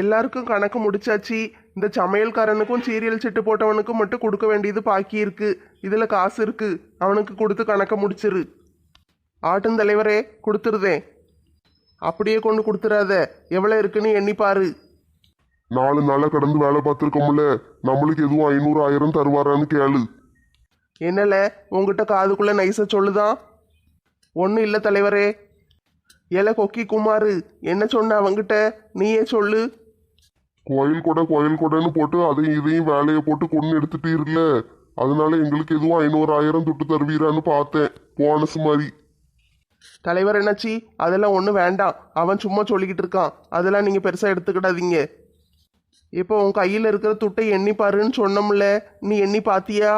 எல்லாருக்கும் கணக்கு முடிச்சாச்சு. இந்த சமையல்காரனுக்கும் சீரியல் சிட்டு போட்டவனுக்கும் மட்டும் கொடுக்க வேண்டியது பாக்கி இருக்கு. இதுல காசு இருக்கு. அவனுக்கு கொடுத்து கணக்க முடிச்சிரு. ஆட்டும் தலைவரே கொடுத்துருதேன் அப்படியே கொண்டு கொடுத்துறாத. எவ்வளோ இருக்குன்னு எண்ணி பாரு. நாலு நாளா கடந்து வேலை பார்த்துருக்கோம்ல. நம்மளுக்கு எதுவும் ஐநூறு ஆயிரம் தருவாரான்னு கேளு. என்னல உங்ககிட்ட காதுக்குள்ள நைஸா சொல்லுதான் ஒன்றும் இல்லை தலைவரே. ஏல கொக்கி குமாரு என்ன சொன்ன அவங்கிட்ட? நீயே சொல்லு. கோயில் கொடை கோயில் கொடைன்னு போட்டு அதையும் இதையும் வேலையை போட்டு கொண்டு எடுத்துட்டீர்ல. அதனால எங்களுக்கு எதுவும் ஐநூறு ஆயிரம் துட்டு தருவீரான்னு பார்த்தேன். போனஸ் மாதிரி தலைவர் என்னாச்சி? அதெல்லாம் ஒன்றும் வேண்டாம். அவன் சும்மா சொல்லிக்கிட்டு இருக்கான். அதெல்லாம் நீங்கள் பெருசாக எடுத்துக்கிடாதீங்க. இப்போ உன் கையில் இருக்கிற துட்டை எண்ணி பாருன்னு சொன்னோம்ல. நீ எண்ணி பாத்தியா?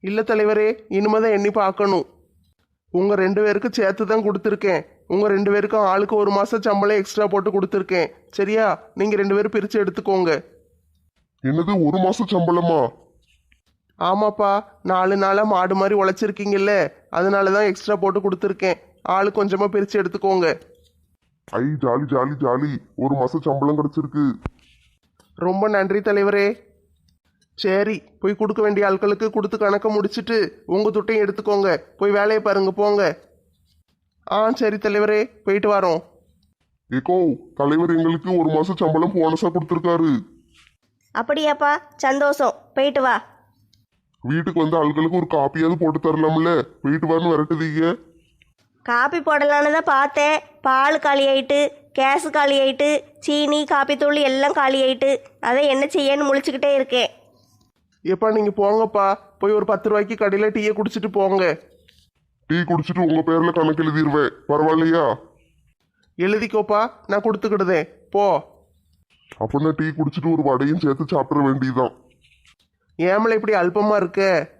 இல்லை தலைவரே இனிமே தான் எண்ணி பார்க்கணும். உங்கள் ரெண்டு பேருக்கு சேர்த்து தான் கொடுத்துருக்கேன். உங்கள் ரெண்டு பேருக்கும் ஆளுக்கு ஒரு மாதம் சம்பளம் எக்ஸ்ட்ரா போட்டு கொடுத்துருக்கேன். சரியா? நீங்கள் ரெண்டு பேரும் பிரித்து எடுத்துக்கோங்க. என்னது ஒரு மாசம் சம்பளமா? ஆமாப்பா நாலு நாளாக மாடு மாதிரி உழைச்சிருக்கீங்கல்ல அதனால தான் எக்ஸ்ட்ரா போட்டு கொடுத்துருக்கேன். ஆளு கொஞ்சமாக பிரித்து எடுத்துக்கோங்க. ஐ ஜாலி ஜாலி ஜாலி. ஒரு மாசம் சம்பளம் கிடைச்சிருக்கு. ரொம்ப நன்றி தலைவரே. சரி போய் கொடுக்க வேண்டிய ஆட்களுக்கு கொடுத்து கணக்க முடிச்சிட்டு உங்கள் துட்டையும் எடுத்துக்கோங்க. போய் வேலையை பாருங்க போங்க. ஆ சரி தலைவரே போயிட்டு வரோம். ஏக்கோ தலைவர் எங்களுக்கு ஒரு மாசம் சம்பளம் போனஸா கொடுத்துருக்காரு. அப்படியாப்பா சந்தோஷம். போயிட்டு வா. வீட்டுக்கு வந்த ஆட்களுக்கு ஒரு காப்பியாவது போட்டு தரலாம்ல? போயிட்டு வரணும் விரட்டுதீங்க. காப்பி போடலான்னு தான் பார்த்தேன். பால் காலி ஆயிட்டு கேஸ் காலி ஆயிட்டு சீனி காப்பி தூள் எல்லாம் காலி ஆயிட்டு. அதை என்ன செய்யன்னு முழிச்சுக்கிட்டே இருக்கேன். எப்பா நீங்கள் போங்கப்பா. போய் ஒரு பத்து ரூபாய்க்கு கடையில் டீயை குடிச்சிட்டு போங்க. டீ குடிச்சிட்டு உங்க பேர்ல கணக்கு எழுதிருவேன். பரவாயில்லையா? எழுதிக்கோப்பா நான் கொடுத்துக்கிடுதேன். போ. அப்படின்னா டீ குடிச்சிட்டு ஒரு வடையும் சேர்த்து சாப்பிட வேண்டியதுதான். ஏமலை இப்படி அல்பமாக இருக்க?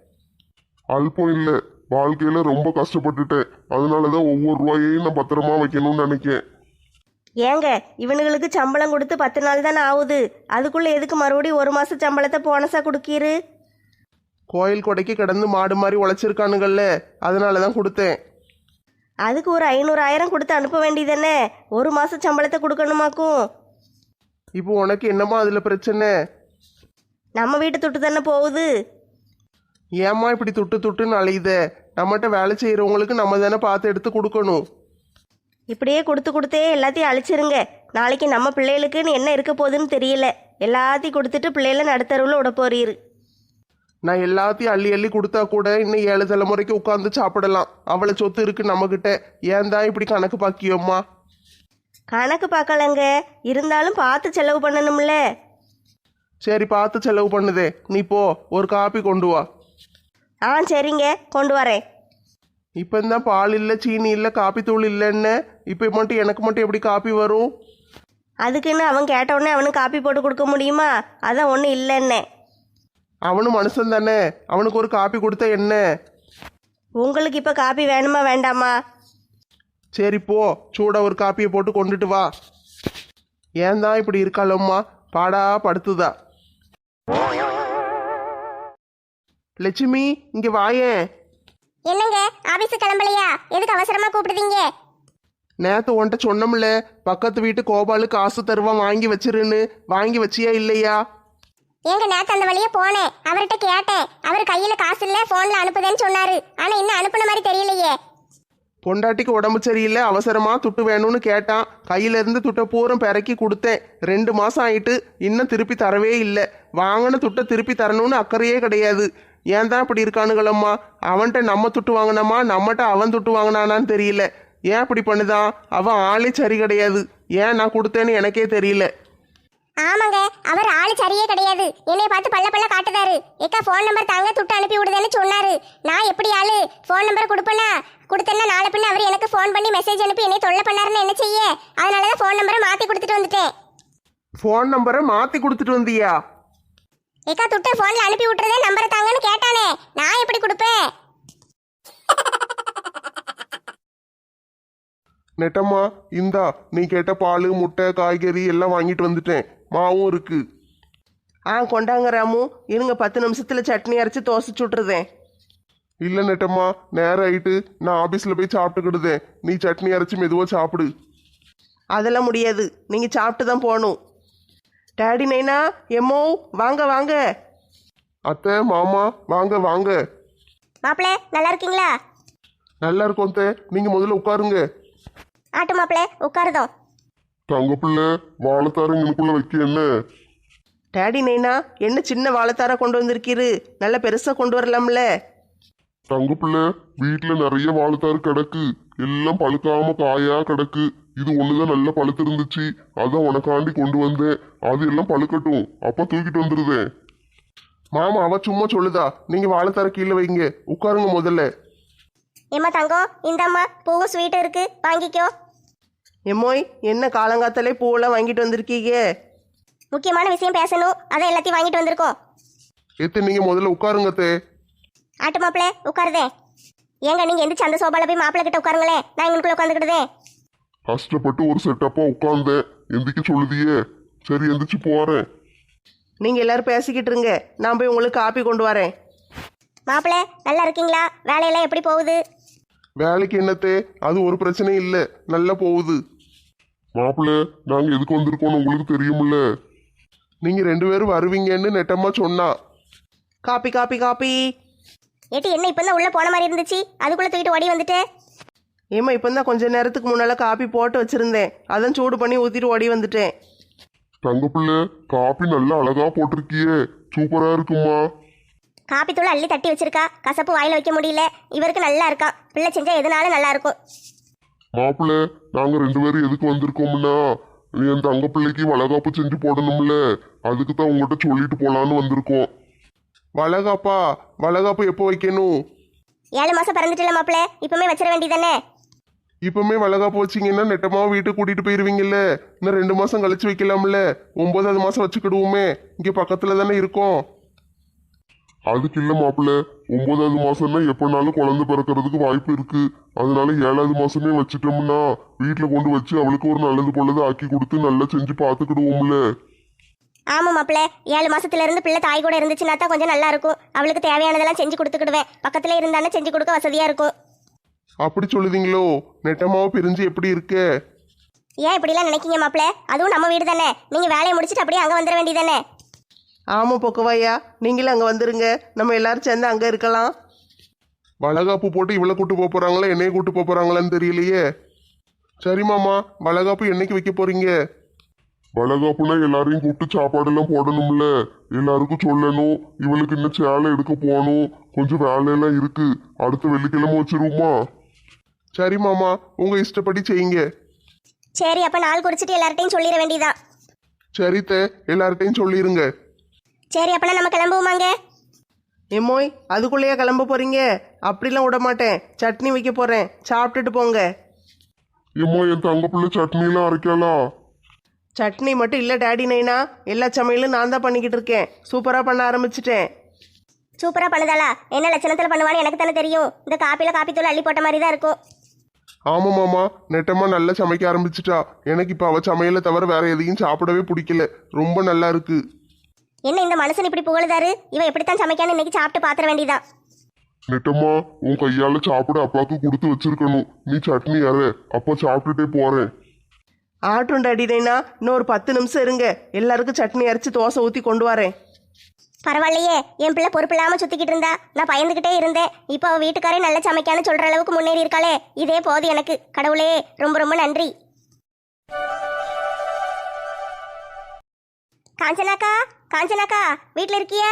அல்பம் இல்ல. வாழ்க்கையில ரொம்ப கஷ்டப்பட்டுட்டேன். அதனாலதான் ஒவ்வொரு ரூபாயையும் நான் பத்திரமா வைக்கணும்னு நினைக்கேன். ஏங்க இவனுங்களுக்கு சம்பளம் கொடுத்து பத்து நாள் தானே ஆகுது. அதுக்குள்ளே எதுக்கு மறுபடியும் ஒரு மாதம் சம்பளத்தை போனஸாக கொடுக்கீரு? கோயில் கொடைக்கு கிடந்து மாடு மாதிரி உழைச்சிருக்கானுங்கள்ல அதனால தான் கொடுத்தேன். அதுக்கு ஒரு ஐநூறாயிரம் கொடுத்து அனுப்ப வேண்டியதானே ஒரு மாதம் சம்பளத்தை கொடுக்கணுமாக்கும்? இப்போ உனக்கு என்னம்மா அதில் பிரச்சனை? நம்ம வீட்டு துட்டு தானே போகுது. ஏம்மா இப்படி துட்டு துட்டுன்னு அலையுத? நம்மகிட்ட வேலை செய்கிறவங்களுக்கு நம்ம தானே பார்த்து எடுத்து கொடுக்கணும். இப்படியே கொடுத்து கொடுத்தே எல்லாத்தையும் அழிச்சிருங்க. நாளைக்கு நம்ம பிள்ளைகளுக்குன்னு என்ன இருக்க போகுதுன்னு தெரியல. எல்லாத்தையும் கொடுத்துட்டு பிள்ளைகள நடுத்தருவில் விட போறீரு. நான் எல்லாத்தையும் அள்ளி அள்ளி கொடுத்தா கூட இன்னும் ஏழு தலைமுறைக்கு உட்காந்து சாப்பிடலாம். அவ்வளோ சொத்து இருக்கு நம்மக்கிட்ட ஏன் தான் இப்படி கணக்கு பாக்கியோம்மா? கணக்கு பார்க்கலங்க இருந்தாலும் பார்த்து செலவு பண்ணணும்ல. சரி பார்த்து செலவு பண்ணுதே. நீ போ ஒரு காப்பி கொண்டு வா. ஆ சரிங்க. கொண்டு வரேன். இப்போ தான் பால் இல்லை சீனி இல்லை காப்பி தூள் இல்லைன்னு. இப்போ மட்டும் எனக்கு மட்டும் எப்படி காப்பி வரும்? அதுக்குன்னு அவன் கேட்டவுடனே அவனுக்கு காப்பி போட்டு கொடுக்க முடியுமா? அதான் ஒன்றும் இல்லைன்னே. அவனும் மனுஷன் தானே. அவனுக்கு ஒரு காப்பி கொடுத்தா என்ன? உங்களுக்கு இப்போ காப்பி வேணுமா வேண்டாமா? சரி போ. சூட ஒரு காப்பியை போட்டு கொண்டுட்டு வா. ஏன் தான் இப்படி இருக்காளம்மா பாடா படுத்துதா. லட்சுமி இங்க வாயேன் என்னங்க ஆபீஸ் கிளம்பலையா? எதுக்கு அவசரமா கூப்பிடுதீங்க நேத்து உன்கிட்ட சொன்னோம்ல பக்கத்து வீட்டு கோபாலு காசு தருவான் வாங்கி வச்சிருன்னு. வாங்கி வச்சியா இல்லையா? எங்க நேத்து அந்த வழியே போனேன். அவர்கிட்ட கேட்டேன். அவர் கையில காசு இல்ல போன்ல அனுப்புதேன்னு சொன்னாரு. ஆனா இன்னும் அனுப்புன மாதிரி தெரியலையே. பொண்டாட்டிக்கு உடம்பு சரியில்லை அவசரமா துட்டு வேணும்னு கேட்டான். கையில இருந்து துட்டை பூரம் பிறக்கி கொடுத்தேன். ரெண்டு மாசம் ஆயிட்டு இன்னும் திருப்பி தரவே இல்லை. வாங்கின துட்டை திருப்பி தரணும்னு அக்கறையே கிடையாது. ஏன் தான் இப்படி இருக்கானுங்களம்மா அவன்கிட்ட நம்ம துட்டு வாங்கினோமா? நம்மகிட்ட அவன் துட்டு வாங்கினானான்னு தெரியல. ஏன் இப்படி பண்ணுதான்? அவன் ஆளே சரி கிடையாது. ஏன் நான் கொடுத்தேன்னு எனக்கே தெரியல. ஆமாங்க அவர் ஆளு சரியே கிடையாது. என்னைய பார்த்து பல்ல பல்ல காட்டுதாரு. ஏக்கா ஃபோன் நம்பர் தாங்க துட்டு அனுப்பி விடுதேன்னு சொன்னாரு. நான் எப்படி ஆளு? ஃபோன் நம்பர் கொடுப்பேனா? கொடுத்தேன்னா நாளை பின்ன அவர் எனக்கு ஃபோன் பண்ணி மெசேஜ் அனுப்பி என்னை தொல்லை பண்ணாருன்னு என்ன செய்ய? அதனாலதான் ஃபோன் நம்பரை மாத்தி கொடுத்துட்டு வந்துட்டேன். ஃபோன் நம்பரை மாத்தி கொடுத்துட்டு வந்தியா? ஏக்கா துட்டு ஃபோன்ல அனுப்பி விட்டுறதே நம்பரை தாங்கன்னு கேட்டானே. நான் எப்படி கொடுப்பேன்? நெட்டம்மா இந்தா நீ கேட்ட பால் முட்டை காய்கறி எல்லாம் வாங்கிட்டு வந்துட்டேன். மாவும் இருக்கு. ஆ கொண்டாங்க ராமு. இருங்க பத்து நிமிஷத்துல சட்னி அரைச்சு தோசை சுட்டுறதேன். இல்ல நெட்டம்மா நேரம் ஆயிட்டு நான் ஆபீஸ்ல போய் சாப்பிட்டுக்கிடுதேன். நீ சட்னி அரைச்சு மெதுவா சாப்பிடு. அதெல்லாம் முடியாது. நீங்க சாப்பிட்டு தான் போகணும் டேடி நைனா எம்மோ வாங்க வாங்க. அத்தை மாமா வாங்க வாங்க. மாப்பிள்ள நல்லா இருக்கீங்களா? நல்லா இருக்கோம் அத்தை. நீங்க முதல்ல உட்காருங்க. ஆட்டு மாப்பிள்ள உட்காருதோம் தங்க பிள்ளை வாழைத்தாரங்களுக்குள்ள வைக்க என்ன? டேடி நைனா என்ன சின்ன வாழைத்தார கொண்டு வந்திருக்கீரு? நல்ல பெருசா கொண்டு வரலாம்ல. தங்க பிள்ளை வீட்டுல நிறைய வாழைத்தாறு கிடக்கு. எல்லாம் பழுக்காம காயா கிடக்கு. இது ஒண்ணுதான் நல்லா பழுத்து இருந்துச்சு. அதான் உனக்காண்டி கொண்டு வந்தேன். அது எல்லாம் பழுக்கட்டும். அப்ப தூக்கிட்டு வந்துருவேன் மாமா அவ சும்மா சொல்லுதா. நீங்க வாழைத்தார கீழே வைங்க. உட்காருங்க முதல்ல. ஏம்மா தங்கம் இந்தம்மா. பூவும் ஸ்வீட்டும் இருக்கு. வாங்கிக்கோ. எம்மோய் என்ன காலங்காத்தாலே பூவெல்லாம் வாங்கிட்டு வந்திருக்கீங்க? முக்கியமான விஷயம் பேசணும். அதை எல்லாத்தையும் வாங்கிட்டு வந்திருக்கோம். எத்து நீங்க முதல்ல உட்காருங்க தே ஆட்டு மாப்பிள்ள உட்காருதே. ஏங்க நீங்க எந்திரிச்சு அந்த சோபால போய் மாப்பிள்ள கிட்ட உட்காருங்களேன் நான் இங்கனுக்குள்ள உட்காந்துக்கிட்டதே. கஷ்டப்பட்டு ஒரு செட்டப்பா உட்கார்ந்தேன் எந்திரிக்க சொல்லுதியே. சரி எந்திரிச்சு போறேன் நீங்க எல்லாரும் பேசிக்கிட்டு இருங்க. நான் போய் உங்களுக்கு காப்பி கொண்டு வரேன். மாப்பிள்ள நல்லா இருக்கீங்களா? வேலையெல்லாம் எப்படி போகுது? வேலைக்கு என்னத்தே அது ஒரு பிரச்சனையும் இல்லை. நல்லா போகுது. மாப்பிள்ள நாங்க எதுக்கு வந்திருக்கோம்னு உங்களுக்கு தெரியுமில்ல நீங்க ரெண்டு பேரும் வருவீங்கன்னு நெட்டம்மா சொன்னா. காப்பி காப்பி காப்பி. ஏட்டி என்ன இப்போ உள்ள போன மாதிரி இருந்துச்சு? அதுக்குள்ள தூக்கிட்டு ஓடி வந்துட்டு? ஏம்மா இப்போ தான் கொஞ்ச நேரத்துக்கு முன்னால காப்பி போட்டு வச்சிருந்தேன். அதான் சூடு பண்ணி ஊத்திட்டு ஓடி வந்துட்டேன். தங்க பிள்ளை காப்பி நல்லா அழகா போட்டிருக்கியே. சூப்பரா இருக்குமா? காப்பி தூள் அள்ளி தட்டி வச்சிருக்கா. கசப்பு வாயில வைக்க முடியல. இவருக்கு நல்லா இருக்கா. பிள்ளை செஞ்சா எதுனாலும் நல்லா இருக்கும். மாப்பிள்ள நாங்க ரெண்டு பேரும் எதுக்கு வந்திருக்கோம்னா? என் தங்க பிள்ளைக்கு வளகாப்பு செஞ்சு போடணும்ல. அதுக்கு தான் உங்ககிட்ட சொல்லிட்டு போலான்னு வந்திருக்கோம். வளகாப்பா? வளகாப்பு எப்போ வைக்கணும்? ஏழு மாசம் பிறந்துட்டுல மாப்பிள்ள. இப்பவுமே வச்சிட வேண்டியதானே இப்பவுமே வளகாப்பு வச்சிங்கன்னா நெட்டமாவும் வீட்டுக்கு கூட்டிட்டு போயிருவீங்கல்ல. இன்னும் ரெண்டு மாசம் கழிச்சு வைக்கலாம்ல. ஒன்பதாவது மாசம் வச்சுக்கிடுவோமே. இங்க பக்கத்துல தானே இருக்கோம். அதுக்கு இல்ல மாப்பிள்ள. ஒன்பதாவது மாசம்னா எப்பனாலும் குழந்தை பிறக்கிறதுக்கு வாய்ப்பு இருக்கு. அதனால ஏழாவது மாசமே வச்சுட்டோம்னா வீட்டுல கொண்டு வச்சு அவளுக்கு ஒரு நல்லது பொழுது ஆக்கி கொடுத்து நல்லா செஞ்சு பார்த்துக்கிடுவோம்ல ஆமா மாப்பிள்ள. ஏழு மாசத்துல இருந்து பிள்ளை தாய் கூட இருந்துச்சுன்னா தான் கொஞ்சம் நல்லா இருக்கும். அவளுக்கு தேவையானதெல்லாம் செஞ்சு கொடுத்துக்கிடுவேன். பக்கத்துல இருந்தானே செஞ்சு கொடுக்க வசதியா இருக்கும். அப்படி சொல்லுதீங்களோ நெட்டமாவை பிரிஞ்சு எப்படி இருக்க? ஏன் இப்படிலாம் நினைக்கீங்க மாப்பிள்ள? அதுவும் நம்ம வீடு தானே. நீங்க வேலையை முடிச்சிட்டு அப்படியே அங்க வந்துட வேண்டியதானே ஆமா பொக்கவாயா நீங்களும் அங்க வந்துருங்க. நம்ம எல்லாரும் சேர்ந்து அங்க இருக்கலாம். வளகாப்பு போட்டு இவ்வளோ கூட்டு போக போறாங்களா என்னைய கூட்டு போக போறாங்களான்னு தெரியலையே. சரி மாமா வளகாப்பு என்னைக்கு வைக்க போறீங்க? வளகாப்புனா எல்லாரையும் கூப்பிட்டு சாப்பாடெல்லாம் போடணும்ல. எல்லாருக்கும் சொல்லணும் இவளுக்கு இன்னும் சேலை எடுக்க போகணும். கொஞ்சம் வேலையெல்லாம் இருக்கு. அடுத்த வெள்ளிக்கிழமை வச்சிருவோமா? சரி மாமா உங்க இஷ்டப்படி செய்யுங்க. சரி அப்ப நாள் குறிச்சிட்டு எல்லார்ட்டையும் சொல்லிட வேண்டியதான் சரி தே எல்லார்ட்டையும் சொல்லிருங்க. சரி அப்பனா நம்ம கிளம்புவோமாங்க? எம்மோய் அதுக்குள்ளேயே கிளம்ப போறீங்க? அப்படிலாம் விட மாட்டேன். சட்னி வைக்க போறேன். சாப்பிட்டுட்டு போங்க. ஏம்மா என் தங்க பிள்ளை சட்னிலாம் அரைக்காளா சட்னி மட்டும் இல்லை டேடி நைனா. எல்லா சமையலும் நான் தான் பண்ணிக்கிட்டு இருக்கேன். சூப்பராக பண்ண ஆரம்பிச்சிட்டேன். சூப்பரா பண்ணுதாளா? என்ன லட்சணத்துல பண்ணுவான்னு எனக்கு தானே தெரியும். இந்த காப்பில காப்பி தூள் அள்ளி போட்ட மாதிரி தான் இருக்கும். ஆமாம் மாமா நெட்டம்மா நல்லா சமைக்க ஆரம்பிச்சிட்டா. எனக்கு இப்போ அவ சமையலை தவிர வேற எதையும் சாப்பிடவே பிடிக்கல. ரொம்ப நல்லா இருக்கு. என்ன இந்த மனுஷன் இப்படி புகழுதாரு? இவன் எப்படித்தான் சமைக்கான்னு இன்னைக்கு சாப்பிட்டு பாத்திர வேண்டியதான் நெட்டம்மா உன் கையால சாப்பிட அப்பாவுக்கு கொடுத்து வச்சிருக்கணும். நீ சட்னி அற அப்பா சாப்பிட்டுட்டே போறேன். ஆட்டும் டேடி நைனா இன்னும் ஒரு பத்து நிமிஷம் இருங்க. எல்லாருக்கும் சட்னி அரைச்சி தோசை ஊற்றி கொண்டு வரேன். பரவாயில்லையே என் பிள்ளை பொறுப்பு இல்லாம சுத்திக்கிட்டு இருந்தா. நான் பயந்துகிட்டே இருந்தேன். இப்போ அவ வீட்டுக்காரே நல்ல சமைக்கான்னு சொல்ற அளவுக்கு முன்னேறி இருக்காளே. இதே போதும் எனக்கு. கடவுளே ரொம்ப ரொம்ப நன்றி. காஞ்சனாக்கா காஞ்சனாக்கா வீட்டில் இருக்கியா?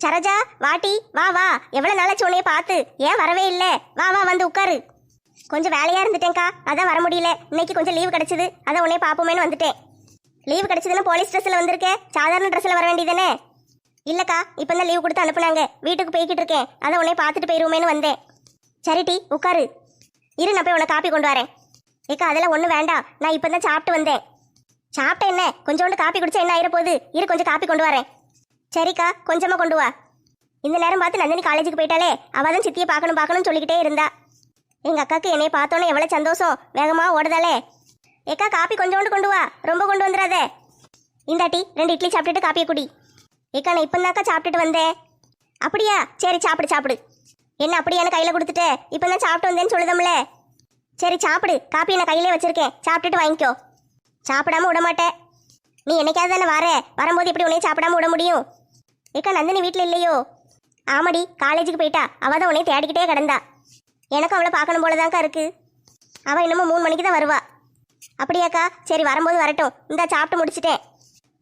சரோஜா வாட்டி வா வா. எவ்வளோ நாளாச்சு உன்னைய பார்த்து? ஏன் வரவே இல்லை? வா வா வந்து உட்காரு. கொஞ்சம் வேலையாக இருந்துட்டேன்க்கா. அதான் வர முடியல. இன்னைக்கு கொஞ்சம் லீவு கிடச்சிது. அதான் உன்னைய பார்ப்போமேன்னு வந்துட்டேன். லீவு கிடச்சிதுன்னு போலீஸ் ட்ரெஸ்ஸில் வந்திருக்கேன் சாதாரண ட்ரெஸ்ஸில் வர வேண்டியதானே இல்லைக்கா இப்போ தான் லீவு கொடுத்து அனுப்புனாங்க. வீட்டுக்கு போய்கிட்டு இருக்கேன். அதான் உன்னைய பார்த்துட்டு போயிருவோமேனு வந்தேன். சரி டி உட்காரு. இரு நான் போய் உனக்கு காப்பி கொண்டு வரேன். ஏக்கா அதெல்லாம் ஒன்றும் வேண்டாம். நான் இப்போ தான் சாப்பிட்டு வந்தேன். சாப்பிட்ட என்ன? கொஞ்சோண்டு காப்பி குடிச்சா என்ன ஆயிர போகுது? இரு கொஞ்சம் காப்பி கொண்டு வரேன். சரிக்கா கொஞ்சமாக கொண்டு வா. இந்த நேரம் பார்த்து நந்தினி காலேஜுக்கு போயிட்டாலே அவள் தான் சித்தியை பார்க்கணும் பார்க்கணும்னு சொல்லிக்கிட்டே இருந்தா. எங்கள் அக்காவுக்கு என்னைய பார்த்தோன்னே எவ்வளோ சந்தோஷம். வேகமாக ஓடுதாலே ஏக்கா காப்பி கொஞ்சோண்டு கொண்டு வா. ரொம்ப கொண்டு வந்துடாதே இந்தாட்டி ரெண்டு இட்லி சாப்பிட்டுட்டு காப்பியை குடி. ஏக்கா நான் இப்போ சாப்பிட்டுட்டு வந்தேன். அப்படியா? சரி சாப்பிடு சாப்பிடு. என்ன அப்படியான கையில் கொடுத்துட்டு? இப்போ தான் சாப்பிட்டு வந்தேன்னு சொல்லுதம்ல. சரி சாப்பிடு. காப்பி நான் கையிலே வச்சுருக்கேன். சாப்பிட்டுட்டு வாங்கிக்கோ. சாப்பிடாம விட மாட்டேன் நீ என்னைக்காவது தானே வர? வரும்போது எப்படி உன்னைய சாப்பிடாம விட முடியும்? ஏக்கா நந்தினி வீட்டில் இல்லையோ? ஆமாடி காலேஜுக்கு போயிட்டா. அவள் தான் உன்னைய தேடிக்கிட்டே கிடந்தா. எனக்கும் அவளை பார்க்கணும் போலதான்க்கா இருக்கு. அவள் இன்னமும் மூணு மணிக்கு தான் வருவா. அப்படியாக்கா சரி வரும்போது வரட்டும். இந்த சாப்பிட்டு முடிச்சிட்டேன்.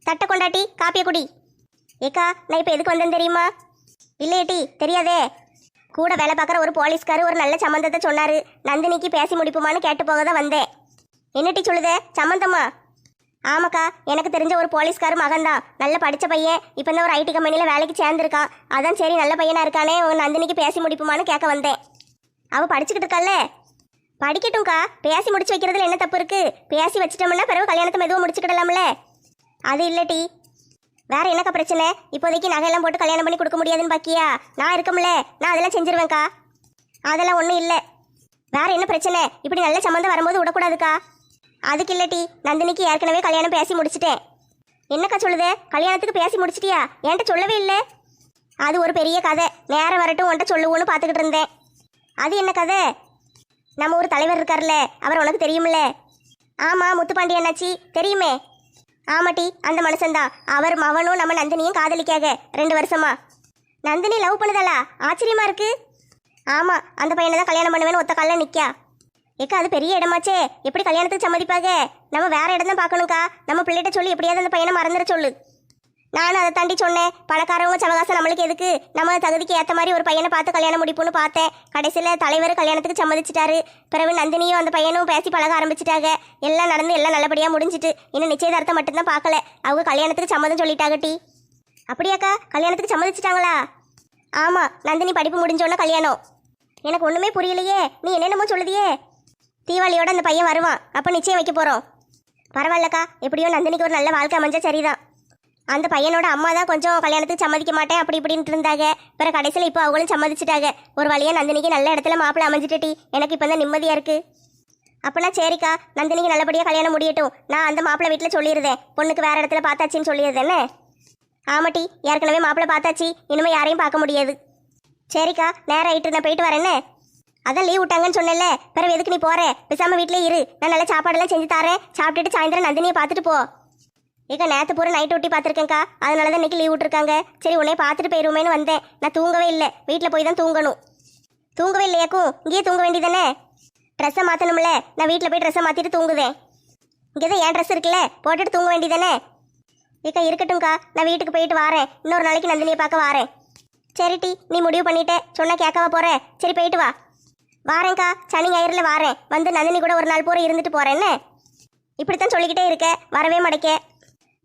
தட்டை கொண்டாட்டி காப்பியை குடி. ஏக்கா நான் இப்போ எதுக்கு வந்தேன் தெரியுமா? இல்லையேட்டி தெரியாதே. கூட வேலை பார்க்குற ஒரு போலீஸ்காரு ஒரு நல்ல சம்மந்தத்தை சொன்னார். நந்தினிக்கு பேசி முடிப்புமான்னு கேட்டு போக தான் வந்தேன். என்னட்டி சொல்லுதே? சம்மந்தமா ஆமாக்கா எனக்கு தெரிஞ்ச ஒரு போலீஸ்கார் மகன்தான். நல்ல படித்த பையன். இப்போ இந்த ஒரு ஐடி கம்பெனியில் வேலைக்கு சேர்ந்துருக்கான். அதான் சரி நல்ல பையனாக இருக்கானே. உன் நந்தினிக்கு பேசி முடிப்புமான்னு கேட்க வந்தேன். அவ படிச்சுக்கிட்டு இருக்கால படிக்கட்டும்க்கா. பேசி முடிச்சு வைக்கிறதுல என்ன தப்பு இருக்குது பேசி வச்சிட்டோம்னா பிறகு கல்யாணத்தை மெதுவாக முடிச்சுக்கிடலாம்ல? அது இல்லட்டி. வேற என்னக்கா பிரச்சனை? இப்போதைக்கு நகையெல்லாம் போட்டு கல்யாணம் பண்ணி கொடுக்க முடியாதுன்னு பாக்கியா? நான் இருக்கமுல. நான் அதெல்லாம் செஞ்சிருவேன்க்கா. அதெல்லாம் ஒன்றும் இல்லை. வேற என்ன பிரச்சனை? இப்படி நல்ல சம்மந்தம் வரும்போது விடக்கூடாதுக்கா. அதுக்கு இல்லட்டி நந்தினிக்கு ஏற்கனவே கல்யாணம் பேசி முடிச்சிட்டேன். என்னக்கா சொல்லுதே? கல்யாணத்துக்கு பேசி முடிச்சிட்டியா? என்கிட்ட சொல்லவே இல்லை. அது ஒரு பெரிய கதை. நேரம் வரட்டும் உன்கிட்ட சொல்லுவோன்னு பார்த்துக்கிட்டு இருந்தேன். அது என்ன கதை? நம்ம ஒரு தலைவர் இருக்கார்ல அவர் உனக்கு தெரியும்ல? ஆமா முத்துப்பாண்டி அண்ணாச்சி. தெரியுமே? ஆமாட்டி அந்த மனுஷன்தான். அவர் மவனும் நம்ம நந்தினியும் காதலிக்காக ரெண்டு வருஷமா. நந்தினி லவ் பண்ணுதலா ஆச்சரியமா இருக்கு. ஆமா அந்த பையனை தான் கல்யாணம் பண்ணுவேன்னு ஒத்த காலில் நிற்கா ஏக்கா அது பெரிய இடமாச்சே. எப்படி கல்யாணத்துக்கு சம்மதிப்பாக நம்ம வேற இடம் தான் பார்க்கணும்க்கா. நம்ம பிள்ளைகிட்ட சொல்லி எப்படியாவது அந்த பையனை மறந்துட சொல்லு. நானும் அதை தாண்டி சொன்னேன். பணக்காரவங்க சவகாசம் நம்மளுக்கு எதுக்கு? நம்ம தகுதிக்கு ஏற்ற மாதிரி ஒரு பையனை பார்த்து கல்யாணம் முடிப்புன்னு பார்த்தேன். கடைசியில் தலைவர் கல்யாணத்துக்கு சம்மதிச்சிட்டாரு. பிறகு நந்தினியும் அந்த பையனும் பேசி பழக ஆரம்பிச்சிட்டாங்க. எல்லாம் நடந்து எல்லாம் நல்லபடியாக முடிஞ்சிட்டு. இன்னும் நிச்சயதார்த்தம் மட்டும்தான் பார்க்கல. அவங்க கல்யாணத்துக்கு சம்மதம் சொல்லிட்டாங்க டி. அப்படியாக்கா கல்யாணத்துக்கு சம்மதிச்சிட்டாங்களா? ஆமாம் நந்தினி படிப்பு முடிஞ்சோன்னே கல்யாணம். எனக்கு ஒன்றுமே புரியலையே. நீ என்னென்னமோ சொல்லுதியே. தீபாவளியோட அந்த பையன் வருவான். அப்போ நிச்சயம் வைக்க போகிறோம் பரவாயில்லக்கா. எப்படியோ நந்தினிக்கு ஒரு நல்ல வாழ்க்கை அமைஞ்சா சரிதான். அந்த பையனோட அம்மா தான் கொஞ்சம் கல்யாணத்துக்கு சம்மதிக்க மாட்டேன் அப்படி இப்படின்ட்டு இருந்தாங்க. பிறகு கடைசியில் இப்போ அவங்களும் சம்மதிச்சிட்டாங்க. ஒரு வழியாக நந்தினிக்கு நல்ல இடத்துல மாப்பிள்ளை அமைஞ்சிட்டுட்டி எனக்கு இப்போ தான் நிம்மதியாக இருக்குது அப்போனா சரிக்கா. நந்தினிக்கு நல்லபடியாக கல்யாணம் முடியட்டும். நான் அந்த மாப்பிள்ளை வீட்டில் சொல்லிடுறேன் பொண்ணுக்கு வேறு இடத்துல பார்த்தாச்சின்னு சொல்லியிருந்தேன்னு ஆமாட்டி ஏற்கனவே மாப்பிள்ளை பார்த்தாச்சு. இனிமேல் யாரையும் பார்க்க முடியாது. சரிக்கா. நேரம் ஆகிட்டு இருந்தேன் போயிட்டு வரேன்னு அதான் லீவ் விட்டாங்கன்னு சொன்னேன்ல. பிறகு எதுக்கு நீ போற? பேசாம வீட்லயே இரு. நான் நல்ல சாப்பாடெல்லாம் செஞ்சு தரேன். சாப்பிட்டுட்டு சாயந்தரம் நந்தினியை பார்த்துட்டு போ. ஏக்கா நேற்று பூரா நைட் ஒட்டி பார்த்துருக்கேன்க்கா. அதனால தான் இன்னைக்கு லீவ் விட்டுருக்காங்க. சரி உன்னைய பார்த்துட்டு போயிருவோமேனு வந்தேன். நான் தூங்கவே இல்லை. வீட்டில் போய் தான் தூங்கணும். தூங்கவே இல்லையாக்கும் இங்கேயே தூங்க வேண்டியதானே ட்ரெஸ்ஸை மாற்றணும்ல நான் வீட்டில் போய் ட்ரெஸ்ஸை மாற்றிட்டு தூங்குதேன் இங்கே தான் என் ட்ரெஸ் இருக்குல்ல. போட்டுட்டு தூங்க வேண்டியதானே ஏக்கா இருக்கட்டும்க்கா. நான் வீட்டுக்கு போயிட்டு வாரேன். இன்னொரு நாளைக்கு நந்தினியை பார்க்க வாரேன். சரிட்டி நீ முடிவு பண்ணிட்டே. சொன்னால் கேட்கவா போகிறேன் சரி போயிட்டு வா. வாரேன்க்கா. சனி ஞாயிறில் வாரேன். வந்து நந்தினி கூட ஒரு நாள் பூரா இருந்துட்டு போகிறேன்னு இப்படித்தான் சொல்லிக்கிட்டே இருக்க. வரவே மடைக்க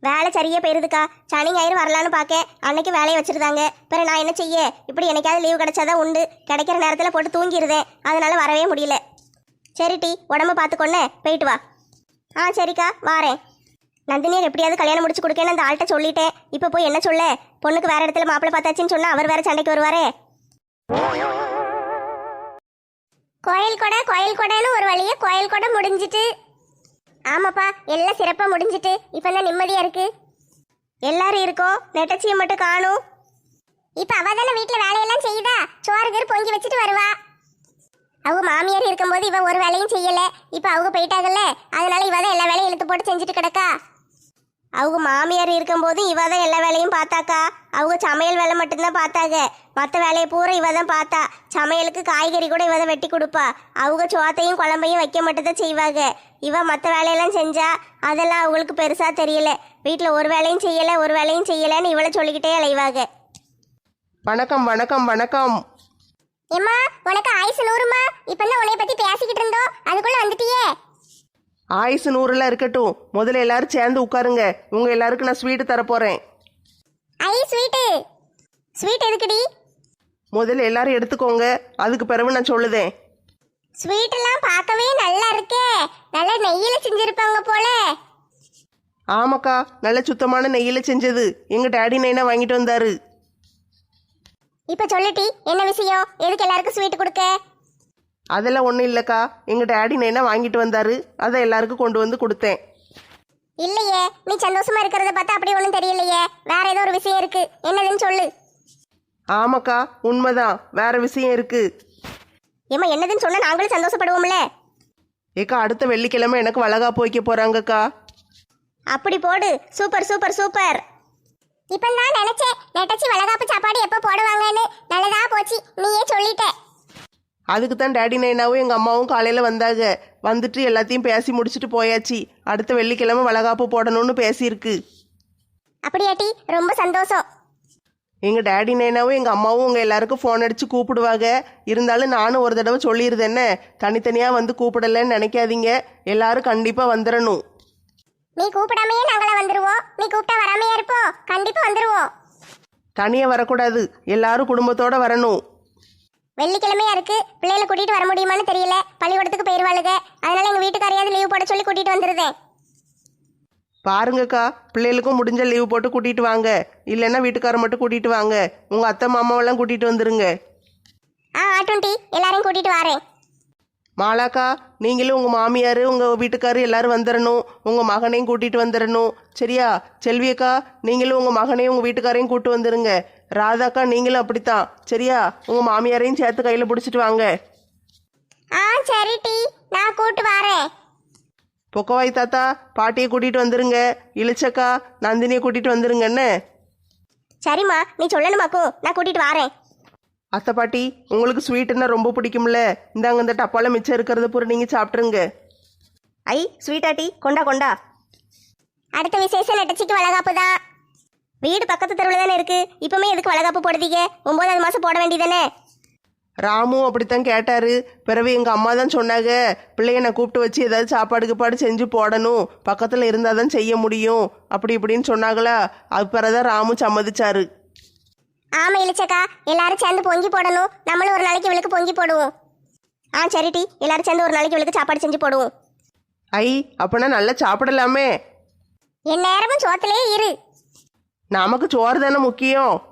வேலை சரியாக போயிருதுக்கா. சனி ஞாயிறு வரலான்னு பார்க்க அன்னைக்கு வேலையை வச்சுருந்தாங்க. பிறகு நான் என்ன செய்ய? இப்படி என்னைக்காவது லீவு கிடச்சாதான் உண்டு. கிடைக்கிற நேரத்தில் போட்டு தூங்கிடுதேன் அதனால் வரவே முடியல. சரி டி உடம்ப பார்த்துக்கொன்னே. போயிட்டு வா. ஆ சரிக்கா. வாரேன். நந்தினியை எப்படியாவது கல்யாணம் முடிச்சு கொடுக்கேன்னு அந்த ஆள்கிட்ட சொல்லிட்டேன். இப்போ போய் என்ன சொல்ல? பொண்ணுக்கு வேறு இடத்துல மாப்பிள்ளை பார்த்தாச்சுன்னு சொன்னால் அவர் வேறு சண்டைக்கு வருவாரே. கோயில் கொடை கோயில் கொடைன்னு ஒரு வழியே கோயில் கொடை முடிஞ்சிட்டு. ஆமாப்பா எல்லாம் சிறப்பாக முடிஞ்சிட்டு. இப்போ தான் நிம்மதியாக இருக்கு? எல்லாரும் இருக்கோம் நெட்டச்சியை மட்டும் காணும். இப்போ அவ தானே வீட்டில் வேலையெல்லாம் செய்யுதா சோறு கீறு பொங்கி வச்சுட்டு வருவா. அவங்க மாமியார் இருக்கும்போது இவ ஒரு வேலையும் செய்யலை. இப்போ அவங்க போயிட்டாங்கல்ல. அதனால இவ தான் எல்லா வேலையும் இழுத்து போட்டு செஞ்சுட்டு கிடக்கா. அவங்க மாமியார் இருக்கும்போது இவ தான் எல்லா வேலையும் பார்த்தாக்கா. அவங்க சமையல் வேலை மட்டும்தான் பார்த்தாங்க. மற்ற வேலையை பூரா இவ தான் பார்த்தா. சமையலுக்கு காய்கறி கூட இவ தான் வெட்டி கொடுப்பா. அவங்க சோத்தையும் குழம்பையும் வைக்க மட்டும்தான் செய்வாங்க. இவ மற்ற வேலையெல்லாம் செஞ்சா அதெல்லாம் அவங்களுக்கு பெருசாக தெரியல. வீட்டில் ஒரு வேலையும் செய்யலை ஒரு வேலையும் செய்யலைன்னு இவளை சொல்லிக்கிட்டே அலைவாங்க. வணக்கம் வணக்கம் வணக்கம். ஏம்மா உனக்கு ஆயுசு நூறுமா? இப்பெல்லாம் உன்னை பற்றி பேசிக்கிட்டு இருந்தோம்? அதுக்குள்ளே வந்துட்டியே. ஆயுசு நூறுலாம் இருக்கட்டும். முதல்ல எல்லாரும் சேர்ந்து உட்காருங்க. உங்க எல்லாருக்கும் நான் ஸ்வீட்டு தரப்போறேன். ஐ ஸ்வீட்டு ஸ்வீட் எதுக்குடி? முதல்ல எல்லாரும் எடுத்துக்கோங்க. அதுக்கு பிறகு நான் சொல்லுதேன். ஸ்வீட் எல்லாம் பார்க்கவே நல்லா இருக்கே. நல்ல நெய்யில செஞ்சிருப்பாங்க போல. ஆமாக்கா நல்ல சுத்தமான நெய்யில் செஞ்சது. எங்க டேடி நைனா வாங்கிட்டு வந்தாரு. இப்ப சொல்லுட்டி என்ன விஷயம்? எதுக்கு எல்லாருக்கும் ஸ்வீட் கொடுக்க? அதெல்லாம் ஒன்றும் இல்லைக்கா. எங்க டேடி நைனா வாங்கிட்டு வந்தாரு. அதை எல்லாருக்கும் கொண்டு வந்து கொடுத்தேன். இல்லையே நீ சந்தோஷமா இருக்கிறத பார்த்தா அப்படி ஒன்றும் தெரியலையே. வேற ஏதோ ஒரு விஷயம் இருக்கு. என்னதுன்னு சொல்லு. ஆமாக்கா உண்மைதான். வேற விஷயம் இருக்கு. ஏம்மா என்னதுன்னு சொன்னா நாங்களும் சந்தோஷப்படுவோம்ல. ஏக்கா அடுத்த வெள்ளிக்கிழமை எனக்கு வளகாப்பு வைக்க போறாங்கக்கா. அப்படி போடு. Super super super. இப்ப நான் நினைச்சேன் நெட்டச்சி வளகாப்பு சாப்பாடு எப்ப போடுவாங்கன்னு. நல்லதா போச்சு. நீயே சொல்லிட்ட. அதுக்கு தான் டேடி நைனாவும் எங்கள் அம்மாவும் காலையில் வந்தாங்க. வந்துட்டு எல்லாத்தையும் பேசி முடிச்சுட்டு போயாச்சு. அடுத்த வெள்ளிக்கிழமை வளகாப்பு போடணும்னு பேசியிருக்கு. அப்படியாட்டி ரொம்ப சந்தோஷம். எங்கள் டேடி நைனாவும் எங்கள் அம்மாவும் உங்கள் எல்லாருக்கும் ஃபோன் அடித்து கூப்பிடுவாங்க. இருந்தாலும் நானும் ஒரு தடவை சொல்லிடுது என்ன? தனித்தனியாக வந்து கூப்பிடலன்னு நினைக்காதீங்க. எல்லாரும் கண்டிப்பாக வந்துடணும் நீ கூப்பிடாமையே நாங்கள வந்துருவோம். நீ கூப்பிட்டா வராமையா இருப்போம். கண்டிப்பா வந்துருவோம். தனியாக வரக்கூடாது. எல்லாரும் குடும்பத்தோட வரணும். வெள்ளிக்கிழமையா இருக்கு. பிள்ளைகளை கூட்டிட்டு வர முடியுமான்னு தெரியல. பள்ளிக்கூடத்துக்கு போயிருவாளுங்க அதனால எங்க வீட்டுக்காரையாவது லீவ் போட சொல்லி கூட்டிட்டு வந்துருதேன் பாருங்கக்கா பிள்ளைகளுக்கும் முடிஞ்ச லீவ் போட்டு கூட்டிகிட்டு வாங்க. இல்லைன்னா வீட்டுக்காரர் மட்டும் கூட்டிகிட்டு வாங்க. உங்கள் அத்தை மாமாவெல்லாம் கூட்டிகிட்டு வந்துருங்க. ஆ ஆட்டும் டி. எல்லாரையும் கூட்டிட்டு வரேன். மாலாக்கா நீங்களும் உங்கள் மாமியார் உங்கள் வீட்டுக்காரர் எல்லாரும் வந்துடணும் உங்கள் மகனையும் கூட்டிகிட்டு வந்துடணும் சரியா? செல்வியக்கா நீங்களும் உங்கள் மகனையும் உங்கள் வீட்டுக்காரையும் கூட்டு வந்துருங்க. ராதாக்கா நீங்களும் அப்படித்தான். சரியா? உங்கள் மாமியாரையும் சேர்த்து கையில் பிடிச்சிட்டு வாங்க. ஆ சரி டி. நான் கூட்டு வரேன். பொக்கவாய் தாத்தா பாட்டியை கூட்டிகிட்டு வந்துருங்க. இளிச்சக்கா நந்தினியை கூட்டிகிட்டு வந்துருங்க என்ன? சரிம்மா நீ சொல்லணுமாக்கும் நான் கூட்டிட்டு வரேன். அத்தை பாட்டி உங்களுக்கு ஸ்வீட்டுன்னா ரொம்ப பிடிக்கும்ல. இந்தாங்க இந்த டப்பால மிச்சம் இருக்கிறத பூரா நீங்கள் சாப்பிட்ருங்க ஐ ஸ்வீட்டாட்டி கொண்டா கொண்டா. அடுத்த விசேஷம் நெட்டச்சிக்கு வளகாப்பு தான். வீடு பக்கத்து தெருவில் தானே இருக்கு. இப்பவுமே எதுக்கு வளகாப்பு போடுதீங்க? ஒன்பதாவது மாசம் போட வேண்டியதானே? ராமும் அப்படித்தான் கேட்டாரு. பிறகு எங்கள் அம்மா தான் சொன்னாங்க பிள்ளைய நான் கூப்பிட்டு வச்சு ஏதாவது சாப்பாடு கீப்பாடு செஞ்சு போடணும். பக்கத்தில் இருந்தால் தான் செய்ய முடியும். அப்படி இப்படின்னு சொன்னாங்களா. அது பிறகுதான் ராமு சம்மதிச்சாரு. ஆமா இளிச்சக்கா. எல்லாரும் சேர்ந்து பொங்கி போடணும். நம்மளும் ஒரு நாளைக்கு இவளுக்கு பொங்கி போடுவோம். ஆ சரி டி. எல்லாரும் சேர்ந்து ஒரு நாளைக்கு இவளுக்கு சாப்பாடு செஞ்சு போடுவோம். ஐ அப்போனா நல்லா சாப்பிடலாமே. என் நேரமும் சோத்திலே இரு. நமக்கு சோறு தானே முக்கியம்.